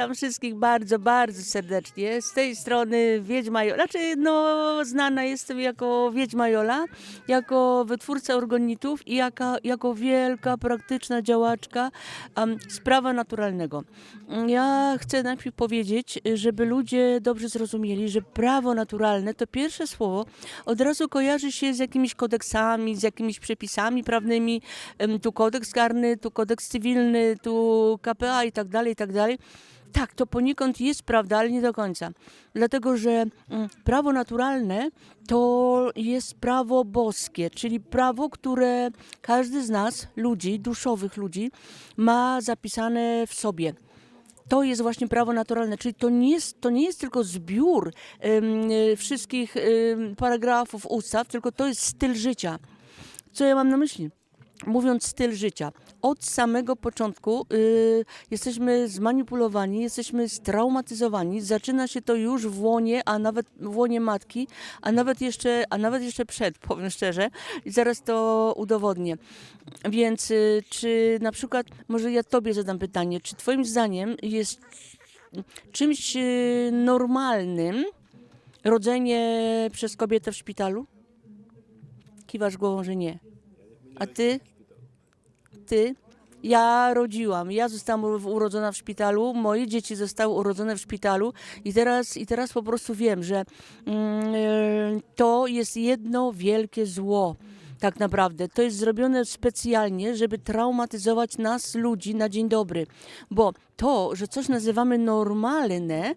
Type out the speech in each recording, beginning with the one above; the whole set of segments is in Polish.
Witam wszystkich bardzo, bardzo serdecznie. Z tej strony Wiedźma Jola. Znaczy, no, znana jestem jako Wiedźma Jola, jako wytwórca organitów i jaka, jako wielka, praktyczna działaczka um, z prawa naturalnego. Ja chcę najpierw powiedzieć, żeby ludzie dobrze zrozumieli, że prawo naturalne to pierwsze słowo od razu kojarzy się z jakimiś kodeksami, z jakimiś przepisami prawnymi. Tu kodeks karny, tu kodeks cywilny, tu KPA i tak dalej, i tak dalej. Tak, to poniekąd jest prawda, ale nie do końca. Dlatego, że mm, prawo naturalne to jest prawo boskie, czyli prawo, które każdy z nas, ludzi, duszowych ludzi, ma zapisane w sobie. To jest właśnie prawo naturalne, czyli to nie jest, to nie jest tylko zbiór y, wszystkich paragrafów ustaw, tylko to jest styl życia. Co ja mam na myśli? Mówiąc styl życia, od samego początku y, jesteśmy zmanipulowani, jesteśmy straumatyzowani. Zaczyna się to już w łonie, a nawet w łonie matki, a nawet jeszcze, a nawet jeszcze przed, powiem szczerze, i zaraz to udowodnię. Więc y, czy na przykład, może ja tobie zadam pytanie, czy twoim zdaniem jest czymś y, normalnym rodzenie przez kobietę w szpitalu? Kiwasz głową, że nie. A ty? Ty? Ja rodziłam, ja zostałam uro- urodzona w szpitalu, moje dzieci zostały urodzone w szpitalu i teraz, i teraz po prostu wiem, że mm, e, to jest jedno wielkie zło. Tak naprawdę. To jest zrobione specjalnie, żeby traumatyzować nas, ludzi, na dzień dobry. Bo to, że coś nazywamy normalne,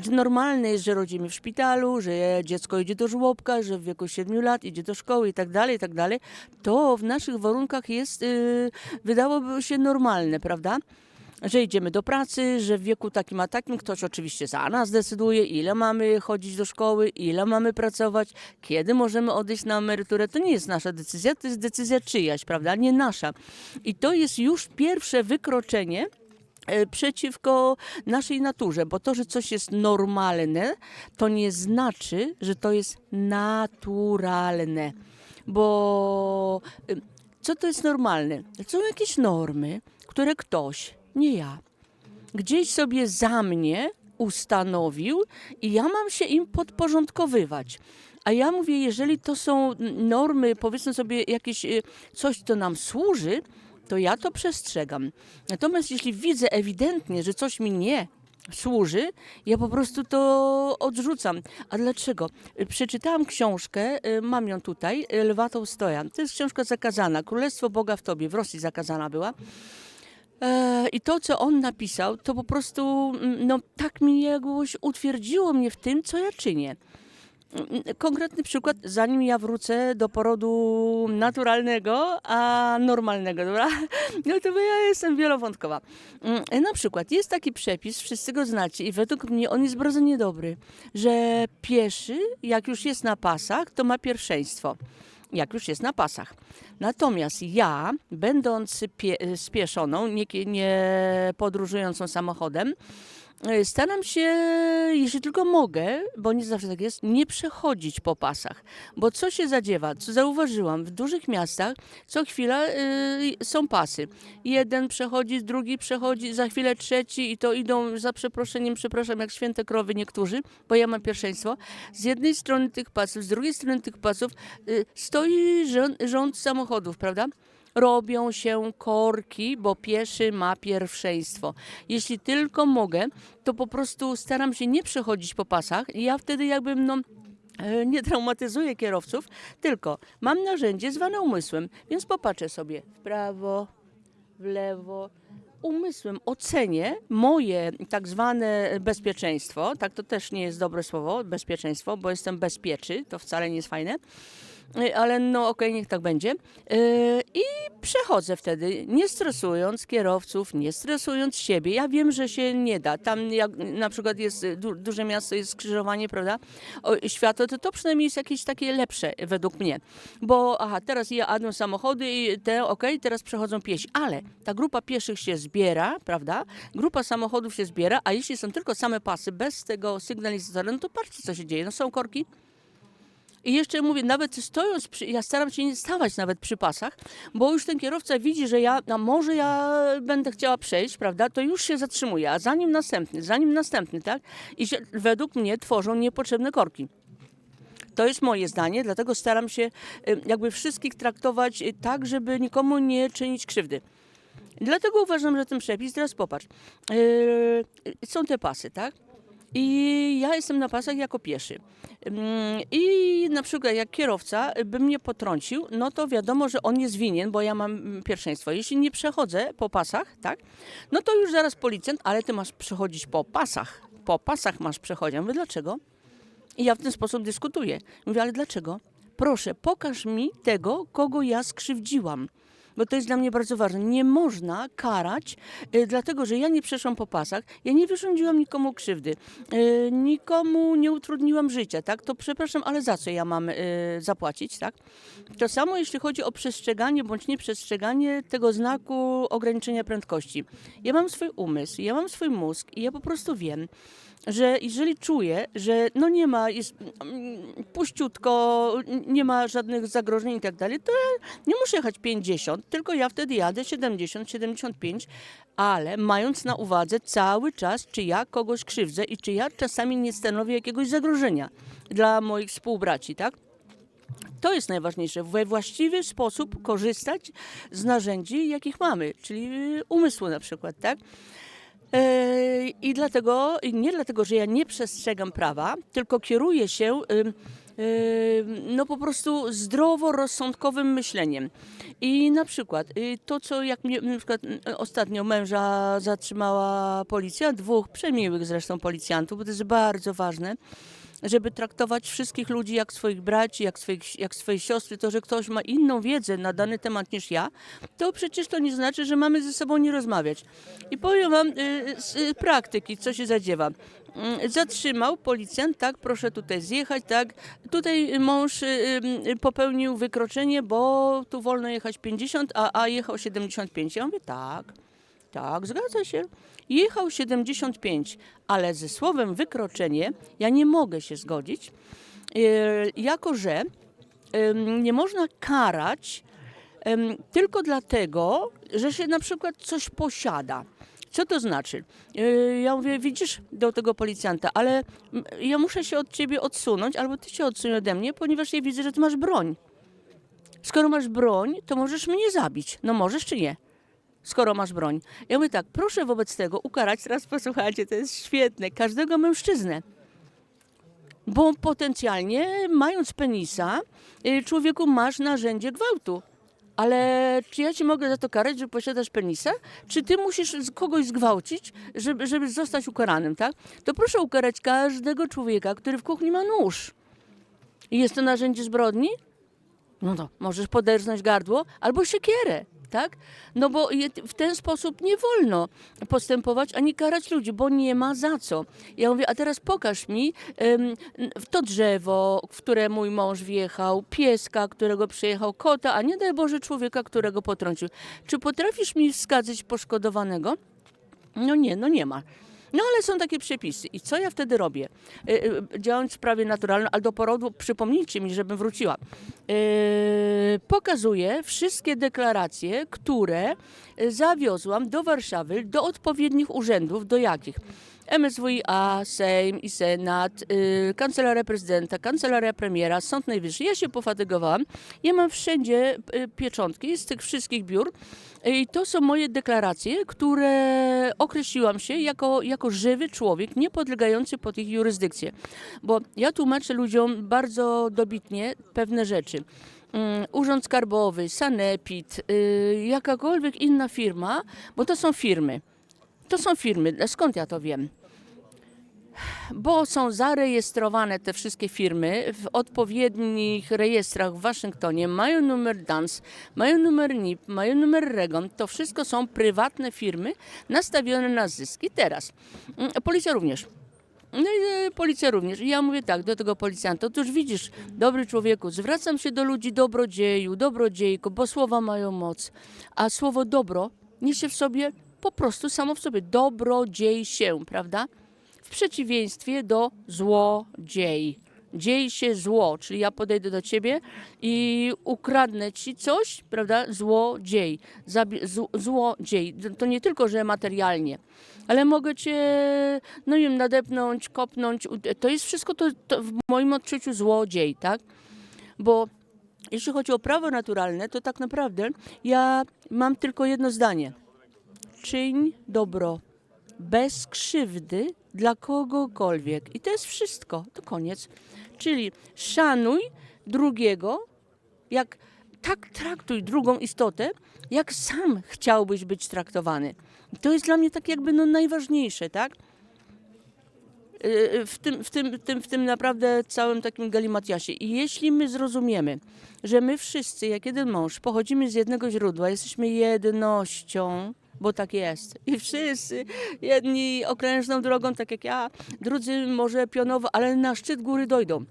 znaczy normalne jest, że rodzimy w szpitalu, że dziecko idzie do żłobka, że w wieku 7 lat idzie do szkoły i tak dalej, i tak dalej. To w naszych warunkach jest, yy, wydałoby się normalne, prawda? Że idziemy do pracy, że w wieku takim a takim ktoś oczywiście za nas decyduje, ile mamy chodzić do szkoły, ile mamy pracować, kiedy możemy odejść na emeryturę. To nie jest nasza decyzja, to jest decyzja czyjaś, prawda? Nie nasza. I to jest już pierwsze wykroczenie przeciwko naszej naturze, bo to, że coś jest normalne, to nie znaczy, że to jest naturalne. Bo y, co to jest normalne? Są jakieś normy, które ktoś, nie ja, gdzieś sobie za mnie ustanowił i ja mam się im podporządkowywać. A ja mówię, jeżeli to są normy, powiedzmy sobie jakieś y, coś, co nam służy, to ja to przestrzegam. Natomiast jeśli widzę ewidentnie, że coś mi nie służy, ja po prostu to odrzucam. A dlaczego? Przeczytałam książkę, y, mam ją tutaj, y, Lwa Tołstoja. To jest książka zakazana, Królestwo Boga w Tobie, w Rosji zakazana była. E, I to, co on napisał, to po prostu, mm, no tak mi jakoś utwierdziło mnie w tym, co ja czynię. Konkretny przykład, zanim ja wrócę do porodu naturalnego, a normalnego, dobra? No to ja jestem wielowątkowa. Mm, Na przykład jest taki przepis, wszyscy go znacie i według mnie on jest bardzo niedobry, że pieszy, jak już jest na pasach, to ma pierwszeństwo jak już jest na pasach. Natomiast ja, będąc pie- spieszoną, nie, nie podróżującą samochodem, staram się, jeśli tylko mogę, bo nie zawsze tak jest, nie przechodzić po pasach. Bo co się zadziewa? Co zauważyłam? W dużych miastach co chwila y, są pasy. Jeden przechodzi, drugi przechodzi, za chwilę trzeci i to idą za przeproszeniem, przepraszam, jak święte krowy niektórzy, bo ja mam pierwszeństwo. Z jednej strony tych pasów, z drugiej strony tych pasów y, stoi rząd, rząd samochodów, prawda? Robią się korki, bo pieszy ma pierwszeństwo. Jeśli tylko mogę, to po prostu staram się nie przechodzić po pasach. Ja wtedy jakby no, e, nie traumatyzuję kierowców, tylko mam narzędzie zwane umysłem, więc popatrzę sobie w prawo, w lewo. Umysłem ocenię moje tak zwane bezpieczeństwo. Tak to też nie jest dobre słowo, bezpieczeństwo, bo jestem bezpieczy, to wcale nie jest fajne. Y, Ale no okej, niech tak będzie. Yy, I przechodzę wtedy, nie stresując kierowców, nie stresując siebie. Ja wiem, że się nie da. Tam jak na przykład jest y, du duże miasto, jest skrzyżowanie, prawda? O, światło, to to przynajmniej jest jakieś takie lepsze według mnie. Bo aha, teraz jadą samochody i te, okej, teraz przechodzą piesi. Ale ta grupa pieszych się zbiera, prawda? Grupa samochodów się zbiera, a jeśli są tylko same pasy, bez tego sygnalizatora, no to patrzcie, co się dzieje. No są korki, I jeszcze mówię, nawet stojąc, przy, ja staram się nie stawać nawet przy pasach, bo już ten kierowca widzi, że ja, a może ja będę chciała przejść, prawda, to już się zatrzymuje, a zanim następny, zanim następny, tak? I się, według mnie tworzą niepotrzebne korki. To jest moje zdanie, dlatego staram się y, jakby wszystkich traktować y, tak, żeby nikomu nie czynić krzywdy. Dlatego uważam, że ten przepis, teraz popatrz, yy, są te pasy, tak? I ja jestem na pasach jako pieszy. Mm, I na przykład jak kierowca by mnie potrącił, no to wiadomo, że on jest winien, bo ja mam pierwszeństwo. Jeśli nie przechodzę po pasach, tak, no to już zaraz policjant, ale ty masz przechodzić po pasach. Po pasach masz przechodzić. Ja mówię, dlaczego? I ja w ten sposób dyskutuję. Mówię, ale dlaczego? Proszę, pokaż mi tego, kogo ja skrzywdziłam. Bo to jest dla mnie bardzo ważne. Nie można karać, y, dlatego że ja nie przeszłam po pasach, ja nie wyrządziłam nikomu krzywdy, y, nikomu nie utrudniłam życia, tak? To przepraszam, ale za co ja mam y, zapłacić, tak? To samo jeśli chodzi o przestrzeganie bądź nieprzestrzeganie tego znaku ograniczenia prędkości. Ja mam swój umysł, ja mam swój mózg i ja po prostu wiem, że jeżeli czuję, że no nie ma, jest puściutko, nie ma żadnych zagrożeń i tak dalej, to ja nie muszę jechać 50, tylko ja wtedy jadę 70, 75, ale mając na uwadze cały czas, czy ja kogoś krzywdzę i czy ja czasami nie stanowię jakiegoś zagrożenia dla moich współbraci, tak? To jest najważniejsze. We właściwy sposób korzystać z narzędzi, jakich mamy, czyli umysłu na przykład, tak? E, I dlatego, nie dlatego, że ja nie przestrzegam prawa, tylko kieruję się ym, no po prostu zdroworozsądkowym myśleniem. I na przykład y, to, co jak mnie na przykład y, ostatnio męża zatrzymała policja, dwóch przemiłych zresztą policjantów, bo to jest bardzo ważne żeby traktować wszystkich ludzi jak swoich braci, jak, swoich, jak swoje siostry, to, że ktoś ma inną wiedzę na dany temat niż ja, to przecież to nie znaczy, że mamy ze sobą nie rozmawiać. I powiem wam y, z y, praktyki, co się zadziewa. Mm, Zatrzymał policjant, tak, proszę tutaj zjechać, tak. Tutaj mąż y, y, popełnił wykroczenie, bo tu wolno jechać 50, a, a jechał 75. Ja mówię, tak, tak, zgadza się. Jechał 75, ale ze słowem wykroczenie ja nie mogę się zgodzić, yy, jako że nie można karać tylko dlatego, że się na przykład coś posiada. Co to znaczy? Yy, Ja mówię, widzisz, do tego policjanta, ale mm, ja muszę się od ciebie odsunąć, albo ty się odsuń ode mnie, ponieważ ja widzę, że ty masz broń. Skoro masz broń, to możesz mnie zabić. No możesz czy nie? Skoro masz broń. Ja mówię tak, proszę wobec tego ukarać, teraz posłuchajcie, to jest świetne, każdego mężczyznę. Bo potencjalnie, mając penisa, y, człowieku masz narzędzie gwałtu. Ale czy ja ci mogę za to karać, że posiadasz penisa? Czy ty musisz kogoś zgwałcić, żeby, żeby zostać ukaranym, tak? To proszę ukarać każdego człowieka, który w kuchni ma nóż. I jest to narzędzie zbrodni? No to możesz poderznąć gardło albo siekierę, tak? No bo w ten sposób nie wolno postępować ani karać ludzi, bo nie ma za co. Ja mówię, a teraz pokaż mi w to drzewo, w które mój mąż wjechał, pieska, którego przyjechał, kota, a nie daj Boże człowieka, którego potrącił. Czy potrafisz mi wskazać poszkodowanego? No nie, no nie ma. No ale są takie przepisy. I co ja wtedy robię? Y, y, Działając w prawie naturalnym, ale do porodu przypomnijcie mi, żebym wróciła. Y, Pokazuję wszystkie deklaracje, które zawiozłam do Warszawy, do odpowiednich urzędów, do jakich? MSWiA, Sejm i Senat, y, Kancelaria Prezydenta, Kancelaria Premiera, Sąd Najwyższy. Ja się pofatygowałam. Ja mam wszędzie y, pieczątki z tych wszystkich biur. I to są moje deklaracje, które określiłam się jako, jako żywy człowiek, nie podlegający pod ich jurysdykcję. Bo ja tłumaczę ludziom bardzo dobitnie pewne rzeczy. Mm, Urząd Skarbowy, Sanepid, y, jakakolwiek inna firma, bo to są firmy. To są firmy. Skąd ja to wiem? Bo są zarejestrowane te wszystkie firmy w odpowiednich rejestrach w Waszyngtonie, mają numer DANS, mają numer NIP, mają numer REGON. To wszystko są prywatne firmy nastawione na zyski. Teraz mm, policja również. No i e, policja również. I ja mówię tak do tego policjanta, otóż widzisz, dobry człowieku, zwracam się do ludzi dobrodzieju, dobrodziejko, bo słowa mają moc. A słowo dobro niesie w sobie po prostu samo w sobie dobrodziej się, prawda? W przeciwieństwie do złodziej. Dzieje się zło, czyli ja podejdę do ciebie i ukradnę ci coś, prawda? Złodziej, zabi- zł- złodziej. To nie tylko, że materialnie, ale mogę cię, no nie wiem, nadepnąć, kopnąć. To jest wszystko to, to w moim odczuciu złodziej, tak? Bo jeśli chodzi o prawo naturalne, to tak naprawdę ja mam tylko jedno zdanie. Czyń dobro bez krzywdy dla kogokolwiek. I to jest wszystko, to koniec. Czyli szanuj drugiego, jak tak traktuj drugą istotę, jak sam chciałbyś być traktowany. I to jest dla mnie tak jakby no najważniejsze, tak? Yy, w tym, w, tym, w, tym, w tym naprawdę całym takim galimatiasie. I jeśli my zrozumiemy, że my wszyscy, jak jeden mąż, pochodzimy z jednego źródła, jesteśmy jednością, bo tak jest. I wszyscy, jedni okrężną drogą, tak jak ja, drudzy może pionowo, ale na szczyt góry dojdą.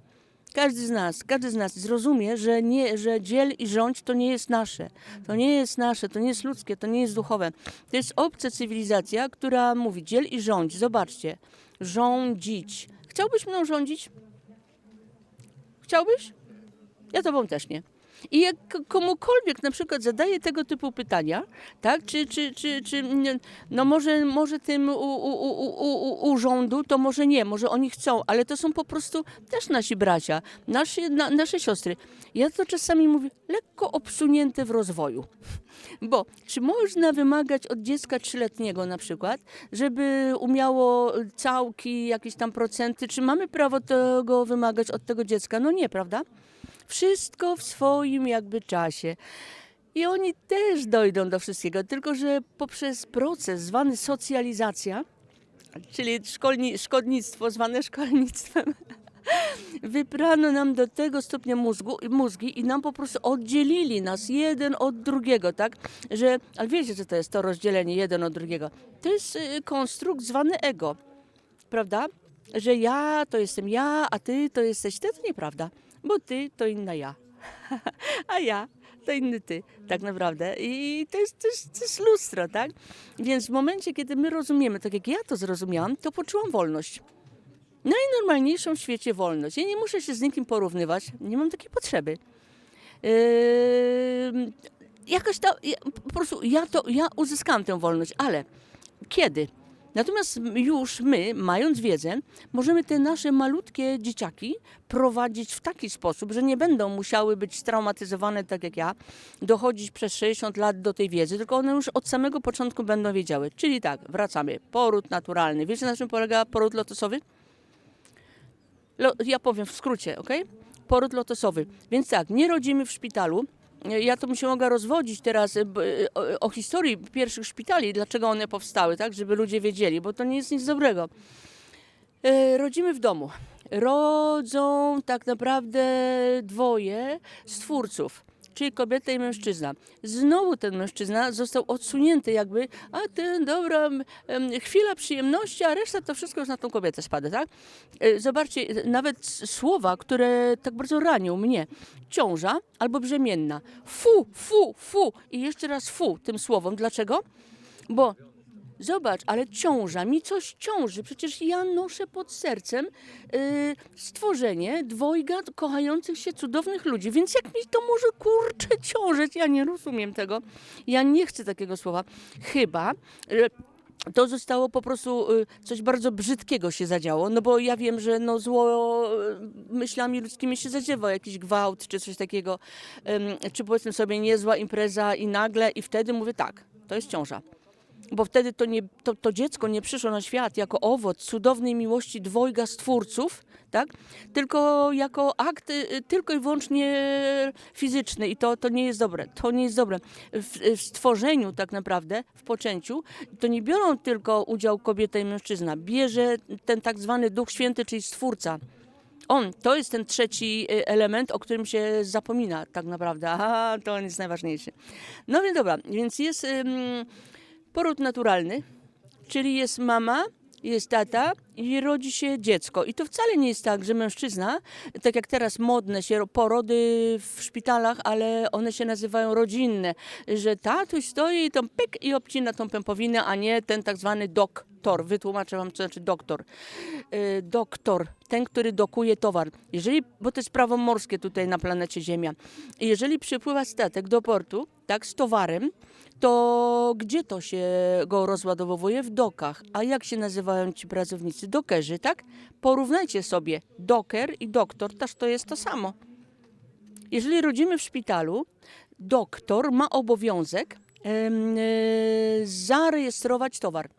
Każdy z nas, każdy z nas zrozumie, że, nie, że dziel i rządź to nie jest nasze. To nie jest nasze, to nie jest ludzkie, to nie jest duchowe. To jest obca cywilizacja, która mówi dziel i rządź. Zobaczcie, rządzić. Chciałbyś mną rządzić? Chciałbyś? Ja tobą też nie. I jak komukolwiek na przykład zadaje tego typu pytania, tak, czy, czy, czy, czy no może, może tym u, u, u, urządu, to może nie, może oni chcą, ale to są po prostu też nasi bracia, nasi, na, nasze siostry. Ja to czasami mówię, lekko obsunięte w rozwoju. Bo czy można wymagać od dziecka trzyletniego na przykład, żeby umiało całki, jakieś tam procenty, czy mamy prawo tego wymagać od tego dziecka? No nie, prawda? Wszystko w swoim jakby czasie. I oni też dojdą do wszystkiego, tylko że poprzez proces zwany socjalizacja, czyli szkolni, szkodnictwo zwane szkolnictwem, wyprano nam do tego stopnia mózgu, mózgi i nam po prostu oddzielili nas jeden od drugiego, tak? Że, ale wiecie, co to jest to rozdzielenie jeden od drugiego? To jest y, konstrukt zwany ego, prawda? Że ja to jestem ja, a ty to jesteś ty, to nieprawda, bo ty to inna ja, a ja to inny ty, tak naprawdę. I to jest, to, jest, to jest lustro, tak? Więc w momencie, kiedy my rozumiemy, tak jak ja to zrozumiałam, to poczułam wolność najnormalniejszą w świecie wolność. Ja nie muszę się z nikim porównywać, nie mam takiej potrzeby. Yy, jakaś ta, po prostu ja, to, ja uzyskałam tę wolność, ale kiedy? Natomiast już my, mając wiedzę, możemy te nasze malutkie dzieciaki prowadzić w taki sposób, że nie będą musiały być straumatyzowane tak jak ja, dochodzić przez 60 lat do tej wiedzy, tylko one już od samego początku będą wiedziały. Czyli tak, wracamy. Poród naturalny. Wiecie na czym polega poród lotosowy? Lo, ja powiem w skrócie, ok? Poród lotosowy. Więc tak, nie rodzimy w szpitalu. Ja to bym się mogła rozwodzić teraz e, o, o historii pierwszych szpitali, dlaczego one powstały, tak? Żeby ludzie wiedzieli, bo to nie jest nic dobrego. E, rodzimy w domu. Rodzą tak naprawdę dwoje stwórców, czyli kobieta i mężczyzna. Znowu ten mężczyzna został odsunięty jakby, a ten, dobra, chwila przyjemności, a reszta to wszystko już na tą kobietę spada, tak? E, Zobaczcie, nawet słowa, które tak bardzo ranią mnie. Ciąża albo brzemienna. Fu, fu, fu i jeszcze raz fu tym słowom. Dlaczego? Bo Zobacz, ale ciąża, mi coś ciąży. Przecież ja noszę pod sercem y, stworzenie dwojga kochających się cudownych ludzi. Więc jak mi to może kurczę ciążyć? Ja nie rozumiem tego. Ja nie chcę takiego słowa. Chyba. że to zostało po prostu y, coś bardzo brzydkiego się zadziało, no bo ja wiem, że no zło y, myślami ludzkimi się zadziewa, jakiś gwałt czy coś takiego, czy powiedzmy sobie niezła impreza i nagle i wtedy mówię tak, to jest ciąża bo wtedy to, nie, to, to dziecko nie przyszło na świat jako owoc cudownej miłości dwojga stwórców, tak? tylko jako akt y, tylko i wyłącznie fizyczny i to, to nie jest dobre. To nie jest dobre. W, w stworzeniu tak naprawdę, w poczęciu, to nie biorą tylko udział kobieta i mężczyzna. Bierze ten tak zwany Duch Święty, czyli Stwórca. On, to jest ten trzeci y, element, o którym się zapomina tak naprawdę. Aha, to on jest najważniejszy. No więc dobra, więc jest... poród naturalny, czyli jest mama, jest tata i rodzi się dziecko. I to wcale nie jest tak, że mężczyzna, tak jak teraz modne się ro- porody w szpitalach, ale one się nazywają rodzinne, że tatuś stoi i tam pyk i obcina tą pępowinę, a nie ten tak zwany dok doktor, wytłumaczę wam, co znaczy doktor. Y, doktor, ten, który dokuje towar. Jeżeli, bo to jest prawo morskie tutaj na planecie Ziemia. Jeżeli przypływa statek do portu, tak, z towarem, to gdzie to się go rozładowuje? W dokach. A jak się nazywają ci pracownicy? Dokerzy, tak? Porównajcie sobie doker i doktor, też to jest to samo. Jeżeli rodzimy w szpitalu, doktor ma obowiązek e, zarejestrować towar,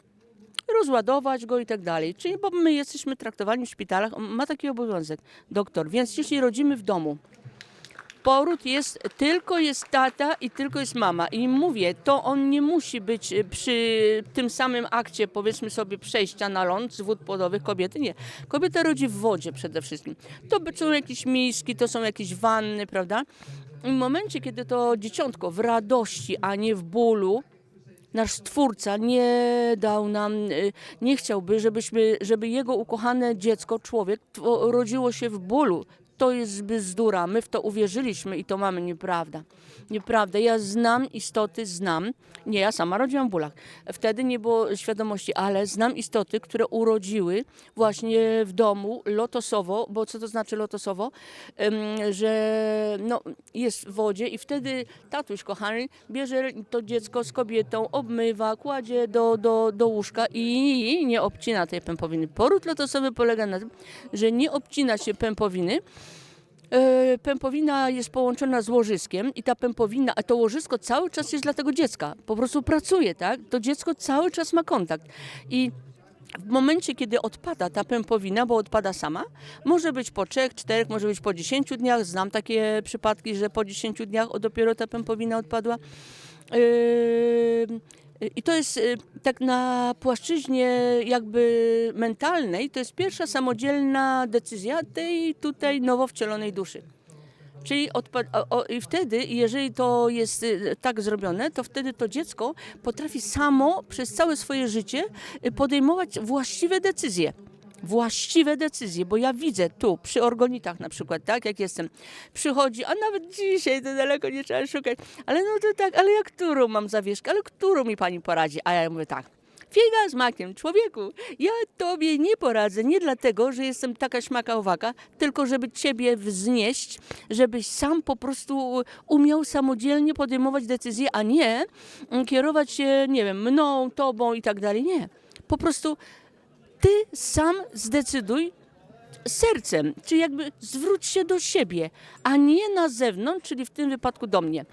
rozładować go i tak dalej. Czyli bo my jesteśmy traktowani w szpitalach, ma taki obowiązek, doktor. Więc jeśli rodzimy w domu, poród jest, tylko jest tata i tylko jest mama. I mówię, to on nie musi być e, przy tym samym akcie, powiedzmy sobie, przejścia na ląd z wód płodowych kobiety. Nie. Kobieta rodzi w wodzie przede wszystkim. To są jakieś miski, to są jakieś wanny, prawda? I w momencie, kiedy to dzieciątko w radości, a nie w bólu, nasz Stwórca nie dał nam, y, nie chciałby, żebyśmy, żeby jego ukochane dziecko, człowiek, rodziło się w bólu. To jest bzdura. My w to uwierzyliśmy i to mamy nieprawda. Nieprawda. Ja znam istoty, znam. Nie, ja sama rodziłam w bólach. Wtedy nie było świadomości, ale znam istoty, które urodziły właśnie w domu lotosowo, bo co to znaczy lotosowo? Że no, jest w wodzie i wtedy tatuś kochany bierze to dziecko z kobietą, obmywa, kładzie do, do, do łóżka i nie obcina tej pępowiny. Poród lotosowy polega na tym, że nie obcina się pępowiny, pępowina jest połączona z łożyskiem i ta pępowina, a to łożysko cały czas jest dla tego dziecka. Po prostu pracuje, tak? To dziecko cały czas ma kontakt. I w momencie, kiedy odpada ta pępowina, bo odpada sama, może być po trzech, czterech, może być po 10 dniach. Znam takie przypadki, że po 10 dniach dopiero ta pępowina odpadła. Yy, I to jest y, tak na płaszczyźnie jakby mentalnej, to jest pierwsza samodzielna decyzja tej tutaj nowo wcielonej duszy. Czyli o, i wtedy, jeżeli to jest y, tak zrobione, to wtedy to dziecko potrafi samo przez całe swoje życie y, podejmować właściwe decyzje. Właściwe decyzje, bo ja widzę tu przy orgonitach na przykład, tak jak jestem, przychodzi, a nawet dzisiaj to daleko nie trzeba szukać, ale no to tak, ale jak którą mam zawieszkę, ale którą mi pani poradzi? A ja mówię tak, Figa z makiem, człowieku, ja tobie nie poradzę, nie dlatego, że jestem taka śmaka owaka, tylko żeby ciebie wznieść, żebyś sam po prostu umiał samodzielnie podejmować decyzje, a nie kierować się, nie wiem, mną, tobą i tak dalej. Nie. Po prostu ty sam zdecyduj sercem, czyli jakby zwróć się do siebie, a nie na zewnątrz, czyli w tym wypadku do mnie.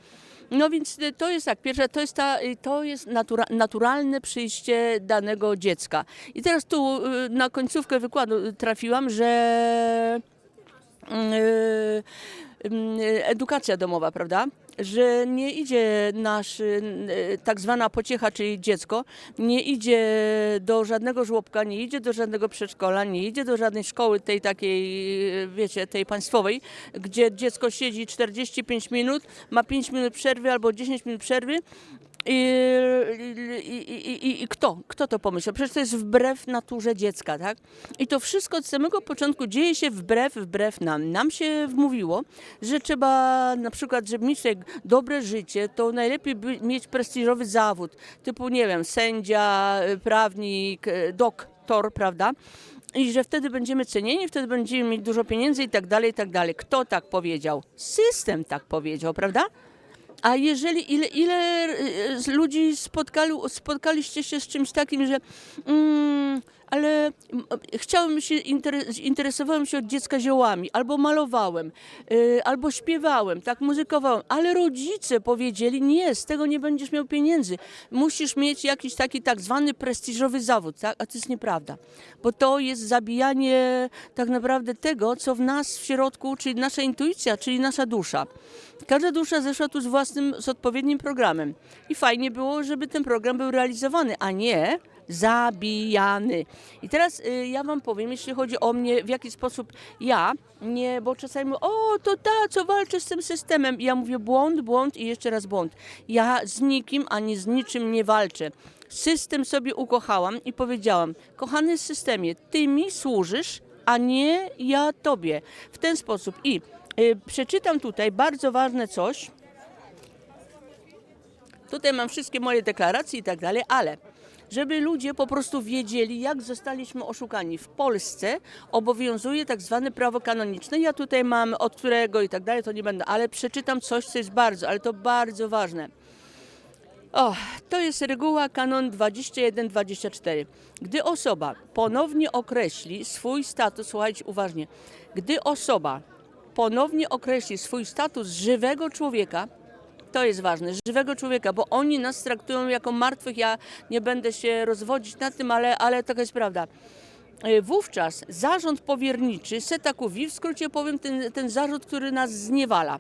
No więc y, to jest tak, pierwsze, to jest, ta, y, to jest natura, naturalne przyjście danego dziecka. I teraz tu y, na końcówkę wykładu trafiłam, że edukacja domowa, prawda? Że nie idzie nasz y, tak zwana pociecha, czyli dziecko, nie idzie do żadnego żłobka, nie idzie do żadnego przedszkola, nie idzie do żadnej szkoły tej takiej, y, wiecie, tej państwowej, gdzie dziecko siedzi 45 minut, ma 5 minut przerwy albo 10 minut przerwy. I, i, i, i, kto? Kto to pomyślał? Przecież to jest wbrew naturze dziecka, tak? I to wszystko od samego początku dzieje się wbrew, wbrew nam. Nam się wmówiło, że trzeba na przykład, żeby mieć dobre życie, to najlepiej mieć prestiżowy zawód, typu, nie wiem, sędzia, y, prawnik, y, doktor, prawda? I że wtedy będziemy cenieni, wtedy będziemy mieć dużo pieniędzy i tak dalej, i tak dalej. Kto tak powiedział? System tak powiedział, prawda? A jeżeli ile, ile y, z ludzi spotkali, spotkaliście się z czymś takim, że mm, ale chciałem się, interes, interesowałem się od dziecka ziołami, albo malowałem, y, albo śpiewałem, tak muzykowałem, ale rodzice powiedzieli, nie, z tego nie będziesz miał pieniędzy, musisz mieć jakiś taki tak zwany prestiżowy zawód, tak? a to jest nieprawda, bo to jest zabijanie tak naprawdę tego, co w nas w środku, czyli nasza intuicja, czyli nasza dusza. Każda dusza zeszła tu z własnym, z odpowiednim programem. I fajnie było, żeby ten program był realizowany, a nie zabijany. I teraz y, ja wam powiem, jeśli chodzi o mnie, w jaki sposób ja, nie, bo czasami mówią, o to ta, co walczy z tym systemem. I ja mówię błąd, błąd i jeszcze raz błąd. Ja z nikim ani z niczym nie walczę. System sobie ukochałam i powiedziałam, kochany systemie, ty mi służysz, a nie ja tobie. W ten sposób. I y, przeczytam tutaj bardzo ważne coś. Tutaj mam wszystkie moje deklaracje i tak dalej, ale żeby ludzie po prostu wiedzieli, jak zostaliśmy oszukani. W Polsce obowiązuje tak zwane prawo kanoniczne. Ja tutaj mam od którego i tak dalej, to nie będę, ale przeczytam coś, co jest bardzo, ale to bardzo ważne. O, to jest reguła kanon 21-24. Gdy osoba ponownie określi swój status, słuchajcie uważnie, gdy osoba ponownie określi swój status żywego człowieka, to jest ważne, żywego człowieka, bo oni nas traktują jako martwych. Ja nie będę się rozwodzić nad tym, ale, ale taka jest prawda. E, Wówczas zarząd powierniczy, setakuwi, w skrócie powiem, ten, ten zarząd, który nas zniewala,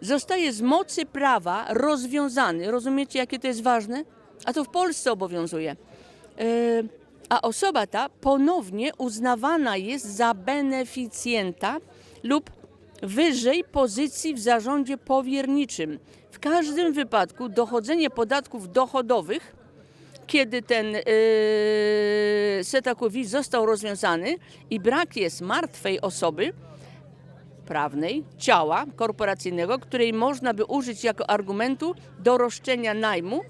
zostaje z mocy prawa rozwiązany. Rozumiecie, jakie to jest ważne? A to w Polsce obowiązuje. E, A osoba ta ponownie uznawana jest za beneficjenta lub wyżej pozycji w zarządzie powierniczym. W każdym wypadku dochodzenie podatków dochodowych, kiedy ten yy, setakowi został rozwiązany i brak jest martwej osoby, prawnej ciała korporacyjnego, której można by użyć jako argumentu do roszczenia najmu,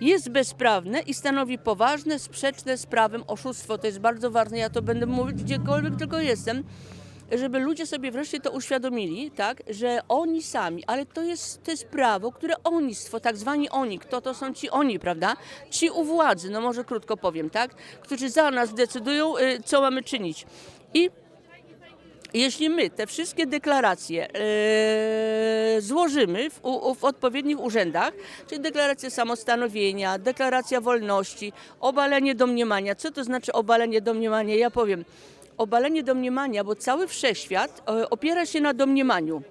jest bezprawne i stanowi poważne, sprzeczne z prawem oszustwo. To jest bardzo ważne, ja to będę mówić gdziekolwiek tylko jestem, żeby ludzie sobie wreszcie to uświadomili, tak, że oni sami, ale to jest, to jest prawo, które onistwo, tak zwani oni, kto to są ci oni, prawda? Ci u władzy, no może krótko powiem, tak, którzy za nas decydują, y, co mamy czynić. I jeśli my te wszystkie deklaracje e, złożymy w, u, w odpowiednich urzędach, czyli deklaracja samostanowienia, deklaracja wolności, obalenie domniemania. Co to znaczy obalenie domniemania? Ja powiem, obalenie domniemania, bo cały wszechświat e, opiera się na domniemaniu.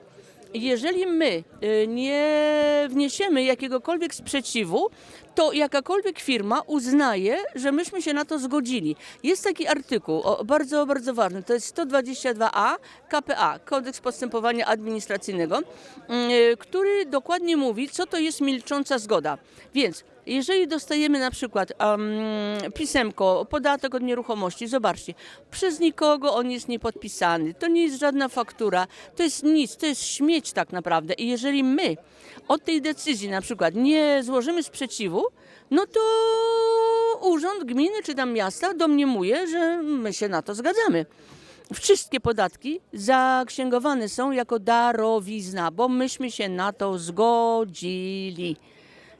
Jeżeli my e, nie wniesiemy jakiegokolwiek sprzeciwu, to jakakolwiek firma uznaje, że myśmy się na to zgodzili. Jest taki artykuł, o, bardzo, bardzo ważny, to jest 122a KPA, Kodeks Postępowania Administracyjnego, mm, e, który dokładnie mówi, co to jest milcząca zgoda. Więc jeżeli dostajemy na przykład um, pisemko, podatek od nieruchomości, zobaczcie, przez nikogo on jest niepodpisany, to nie jest żadna faktura, to jest nic, to jest śmieć tak naprawdę. I jeżeli my od tej decyzji na przykład nie złożymy sprzeciwu, no to urząd gminy czy tam miasta domniemuje, że my się na to zgadzamy. Wszystkie podatki zaksięgowane są jako darowizna, bo myśmy się na to zgodzili.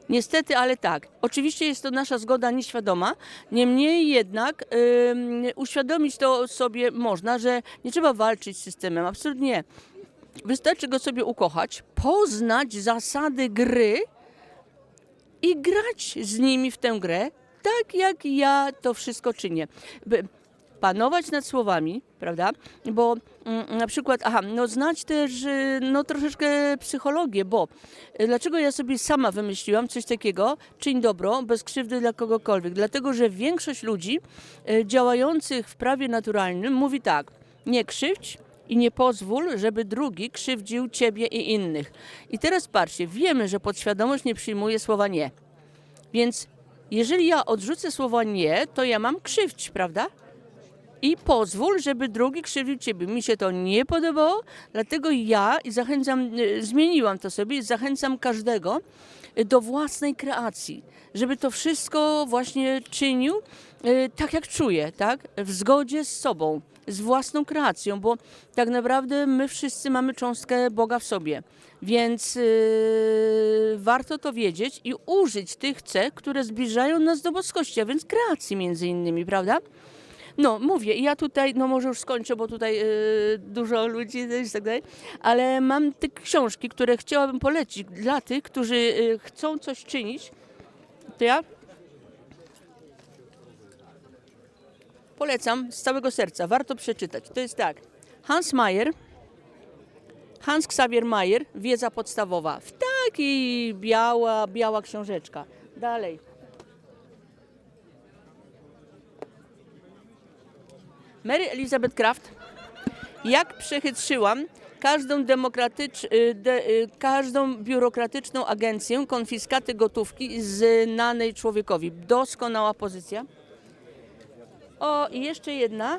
Niestety, ale tak. Oczywiście jest to nasza zgoda nieświadoma. Niemniej jednak ym, uświadomić to sobie można, że nie trzeba walczyć z systemem. Absolutnie nie. Wystarczy go sobie ukochać, poznać zasady gry i grać z nimi w tę grę, tak jak ja to wszystko czynię. By panować nad słowami, prawda? Bo mm, na przykład, aha, no znać też y, no troszeczkę psychologię, bo y, dlaczego ja sobie sama wymyśliłam coś takiego, czyń dobro, bez krzywdy dla kogokolwiek? Dlatego, że większość ludzi y, działających w prawie naturalnym mówi tak, nie krzywdź, i nie pozwól, żeby drugi krzywdził ciebie i innych. I teraz patrzcie, wiemy, że podświadomość nie przyjmuje słowa nie. Więc jeżeli ja odrzucę słowo nie, to ja mam krzywdź, prawda? I pozwól, żeby drugi krzywdził ciebie. Mi się to nie podobało, dlatego ja i zachęcam, y, zmieniłam to sobie, zachęcam każdego do własnej kreacji, żeby to wszystko właśnie czynił tak, jak czuje, tak? W zgodzie z sobą, z własną kreacją, bo tak naprawdę my wszyscy mamy cząstkę Boga w sobie. Więc yy, warto to wiedzieć i użyć tych cech, które zbliżają nas do boskości, a więc kreacji między innymi, prawda? No, mówię, ja tutaj, no może już skończę, bo tutaj yy, dużo ludzi i tak dalej, ale mam te książki, które chciałabym polecić dla tych, którzy yy, chcą coś czynić. To ja polecam z całego serca, warto przeczytać. To jest tak, Hans Mayer, Hans Xavier Mayer, wiedza podstawowa. W takiej biała, biała książeczka. Dalej. Mary Elizabeth Kraft. Jak przechytrzyłam każdą, y, de, y, każdą biurokratyczną agencję konfiskaty gotówki znanej człowiekowi. Doskonała pozycja. O, i jeszcze jedna.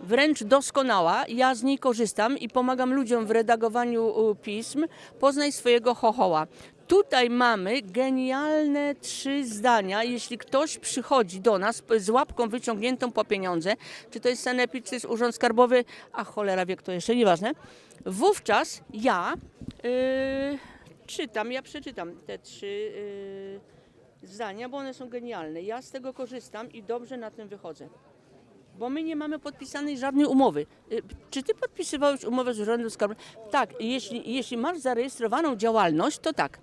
Wręcz doskonała. Ja z niej korzystam i pomagam ludziom w redagowaniu pism. Poznaj swojego chochoła. Tutaj mamy genialne trzy zdania. Jeśli ktoś przychodzi do nas z łapką wyciągniętą po pieniądze, czy to jest sanepid, czy jest urząd skarbowy, a cholera wie kto jeszcze, nieważne, wówczas ja yy, czytam, ja przeczytam te trzy yy, zdania, bo one są genialne. Ja z tego korzystam i dobrze na tym wychodzę. Bo my nie mamy podpisanej żadnej umowy. Y, Czy ty podpisywałeś umowę z Urzędem Skarbowym? Tak, jeśli, jeśli masz zarejestrowaną działalność, to tak.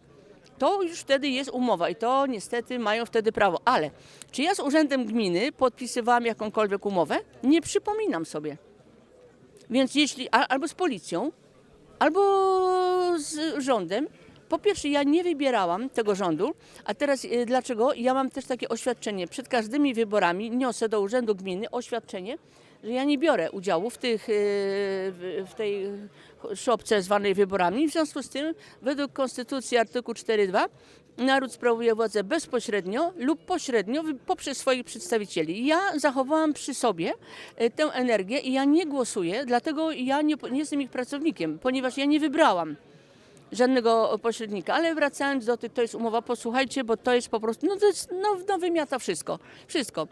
To już wtedy jest umowa i to niestety mają wtedy prawo. Ale czy ja z Urzędem Gminy podpisywałam jakąkolwiek umowę? Nie przypominam sobie. Więc jeśli, albo z policją, albo z rządem. Po pierwsze, ja nie wybierałam tego rządu, a teraz y, dlaczego? Ja mam też takie oświadczenie. Przed każdymi wyborami niosę do Urzędu Gminy oświadczenie, że ja nie biorę udziału w, tych, y, w, tej szopce zwanej wyborami. W związku z tym, według Konstytucji artykuł 4.2, naród sprawuje władzę bezpośrednio lub pośrednio poprzez swoich przedstawicieli. Ja zachowałam przy sobie y, tę energię i ja nie głosuję, dlatego ja nie, nie jestem ich pracownikiem, ponieważ ja nie wybrałam żadnego pośrednika. Ale wracając do tych, to jest umowa, posłuchajcie, bo to jest po prostu, no to jest, no, no wymiata wszystko, wszystko.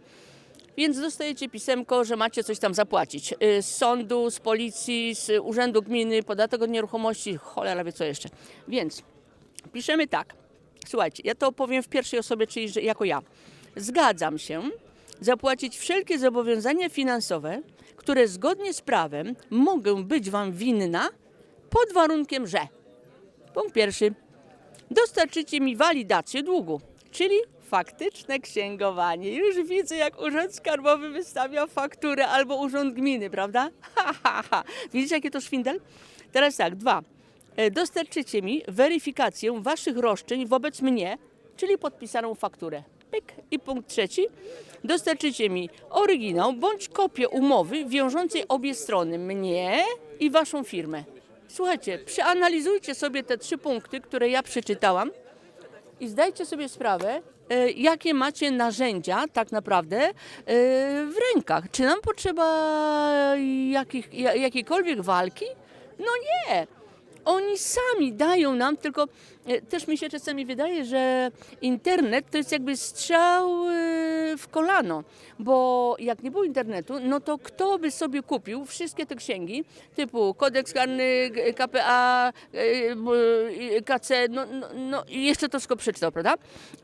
Więc dostajecie pisemko, że macie coś tam zapłacić. Y, Z sądu, z policji, z urzędu gminy, podatek od nieruchomości, cholera wie co jeszcze. Więc piszemy tak. Słuchajcie, ja to opowiem w pierwszej osobie, czyli że jako ja. Zgadzam się zapłacić wszelkie zobowiązania finansowe, które zgodnie z prawem mogę być Wam winna pod warunkiem, że Punkt pierwszy. Dostarczycie mi walidację długu, czyli faktyczne księgowanie. Już widzę, jak Urząd Skarbowy wystawia fakturę albo Urząd Gminy, prawda? Ha, ha, ha. Widzicie, jaki to szwindel? Teraz tak, dwa. E, Dostarczycie mi weryfikację waszych roszczeń wobec mnie, czyli podpisaną fakturę. Pyk. I punkt trzeci. Dostarczycie mi oryginał bądź kopię umowy wiążącej obie strony, mnie i waszą firmę. Słuchajcie, przeanalizujcie sobie te trzy punkty, które ja przeczytałam i zdajcie sobie sprawę, e, jakie macie narzędzia tak naprawdę e, w rękach. Czy nam potrzeba jakich, ja- jakiejkolwiek walki? No nie. Oni sami dają nam, tylko e, też mi się czasami wydaje, że internet to jest jakby strzał e, w kolano, bo jak nie było internetu, no to kto by sobie kupił wszystkie te księgi typu kodeks karny, KPA, e, KC, no, no, no jeszcze to wszystko przeczytał, prawda?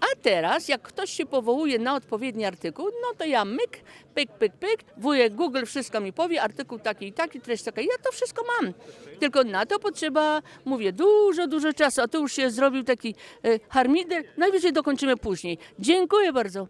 A teraz, jak ktoś się powołuje na odpowiedni artykuł, no to ja myk, pyk, pyk, pyk, wujek Google wszystko mi powie, artykuł taki i taki, treść taka, ja to wszystko mam. Tylko na to potrzeba, mówię, dużo, dużo czasu, a to już się zrobił taki e, harmider, najwyżej dokończymy później. Dziękuję bardzo.